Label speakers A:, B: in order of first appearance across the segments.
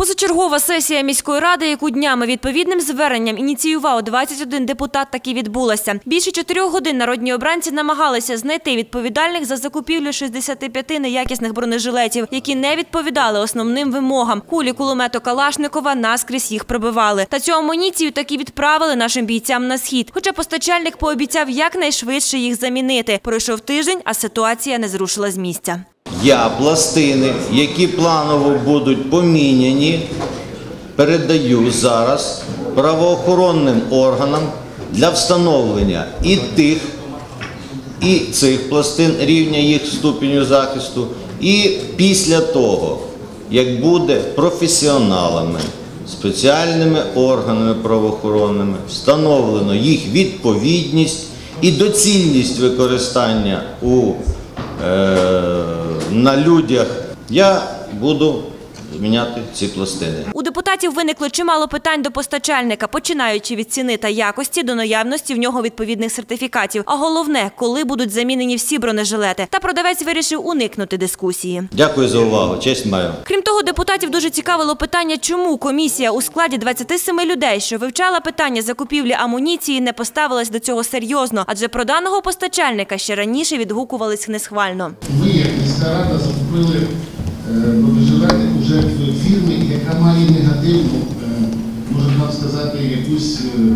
A: Позачергова сесія міської ради, яку днями відповідним зверненням ініціював 21 депутат, таки відбулася. Більше чотирьох годин народні обранці намагалися знайти відповідальних за закупівлю 65 неякісних бронежилетів, які не відповідали основним вимогам. Кулі кулемету Калашникова наскрізь їх пробивали. Та цю амуніцію таки відправили нашим бійцям на схід. Хоча постачальник пообіцяв якнайшвидше їх замінити. Пройшов тиждень, а ситуація не зрушила з місця.
B: Я пластини, які планово будуть поміняні, передаю зараз правоохоронним органам для встановлення і тих, і цих пластин рівня їх ступеню захисту. І після того, як буде професіоналами, спеціальними органами правоохоронними встановлено їх відповідність і доцільність використання у е, на людях, я буду зміняти ці пластини.
A: У депутатів виникло чимало питань до постачальника, починаючи від ціни та якості до наявності в нього відповідних сертифікатів. А головне, коли будуть замінені всі бронежилети. Та продавець вирішив уникнути дискусії.
B: Дякую за увагу. Честь маю.
A: Крім того, депутатів дуже цікавило питання, чому комісія у складі 27 людей, що вивчала питання закупівлі амуніції, не поставилась до цього серйозно, адже про даного постачальника ще раніше відгукувались несхвально.
C: Ми, як міська рада, закупили е, бронежилети вже в фірмі, яка має негативну, е, можна так сказати, якусь е, е,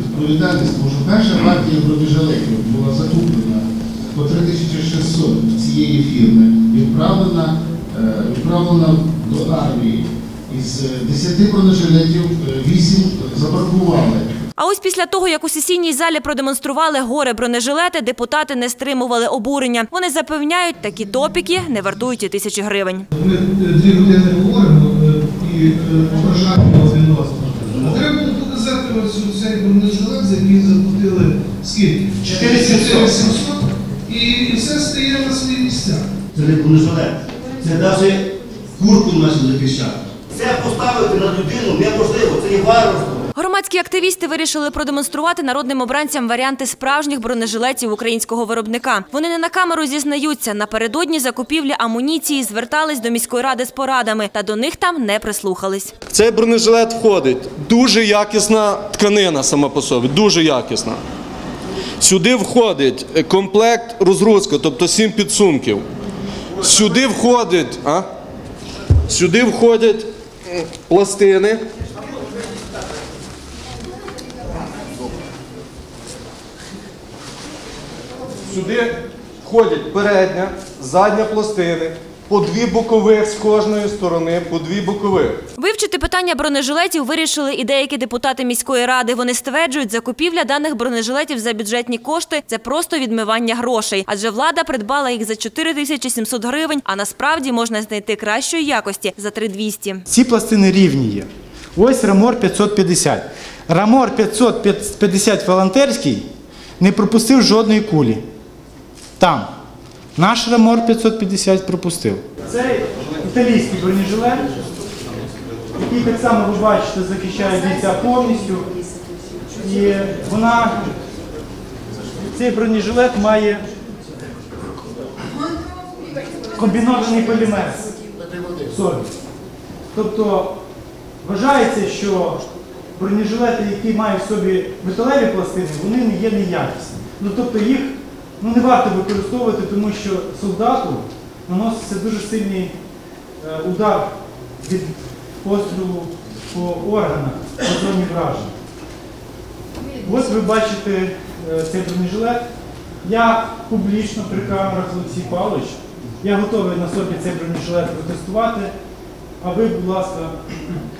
C: відповідальність, тому що перша партія бронежилетів була закуплена по 3600 цієї фірми, відправлена, е, відправлена до армії. Із е, 10 бронежилетів 8 забракували.
A: А ось після того, як у сесійній залі продемонстрували горе бронежилети, депутати не стримували обурення. Вони запевняють, такі топіки не вартують і тисячі гривень.
D: Ми е, дві години говоримо е, і ображаємо один одного. А треба було показати ось цей бронежилет, за який заплатили скільки? 4700 і все стає на свої місця.
E: Це не бронежилет. Це навіть куртку нашу захищати. Це поставити на людину неможливо, це є варварство.
A: Громадські активісти вирішили продемонструвати народним обранцям варіанти справжніх бронежилетів українського виробника. Вони не на камеру зізнаються. Напередодні закупівлі амуніції звертались до міської ради з порадами, та до них там не прислухались.
F: В цей бронежилет входить дуже якісна тканина сама по собі, дуже якісна. Сюди входить комплект розгрузка, тобто сім підсумків. Сюди входить, а? Сюди входять пластини. Сюди входять передня, задня пластини, по дві бокових з кожної сторони, по дві бокових.
A: Вивчити питання бронежилетів вирішили і деякі депутати міської ради. Вони стверджують, закупівля даних бронежилетів за бюджетні кошти це просто відмивання грошей, адже влада придбала їх за 4700 гривень, а насправді можна знайти кращої якості за 3200.
G: Ці пластини рівні є. Ось Рамор 550. Рамор 550 волонтерський не пропустив жодної кулі. Там. Наш Рамор 550 пропустив. Це італійський бронежилет, який так само ви бачите захищає бійця повністю. І вона, цей бронежилет має комбінований полімер. Соль. Тобто вважається, що бронежилети, які мають в собі металеві пластини, вони не є неякісні. Ну тобто їх ну, не варто використовувати, тому що солдату наноситься дуже сильний е, удар від пострілу по органах, по зоні враження. Ось ви бачите е, цей бронежилет. Я публічно при камерах Олексій Павлович, я готовий на собі цей бронежилет протестувати, а ви, будь ласка,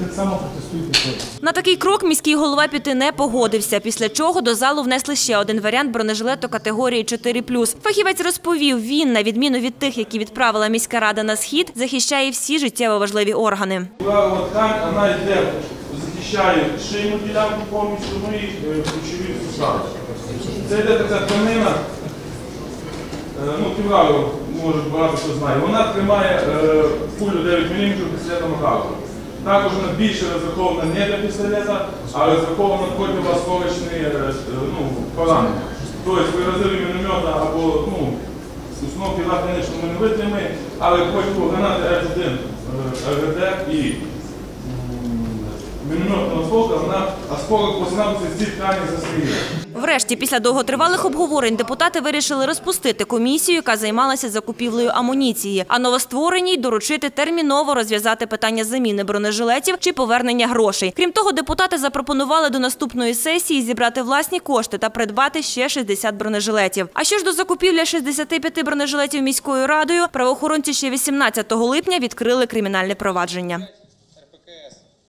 G: так само протестуйте.
A: На такий крок міський голова піти не погодився, після чого до залу внесли ще один варіант бронежилету категорії 4+. Фахівець розповів, він, на відміну від тих, які відправила міська рада на схід, захищає всі життєво важливі органи.
H: Була ткань, вона йде, захищає шийну ділянку повністю, ну і е, ключові сустави. Це йде така тканина, е, ну ківраю, може багато хто знає, вона тримає е, кулю 9 мм пістолетом газу. Також вона більше розрахована не для пістолета, а розрахована противоосколочні е, е, ну, поранення. Тобто ви розриви міномета або ну, Установки РАД, звісно, ми не витримаємо, але потім гранати С1 е, і мінометна осколка, вона осколок поснався з цих тканей застріляє.
A: Врешті, після довготривалих обговорень, депутати вирішили розпустити комісію, яка займалася закупівлею амуніції, а новоствореній доручити терміново розв'язати питання заміни бронежилетів чи повернення грошей. Крім того, депутати запропонували до наступної сесії зібрати власні кошти та придбати ще 60 бронежилетів. А що ж до закупівлі 65 бронежилетів міською радою, правоохоронці ще 18 липня відкрили кримінальне провадження.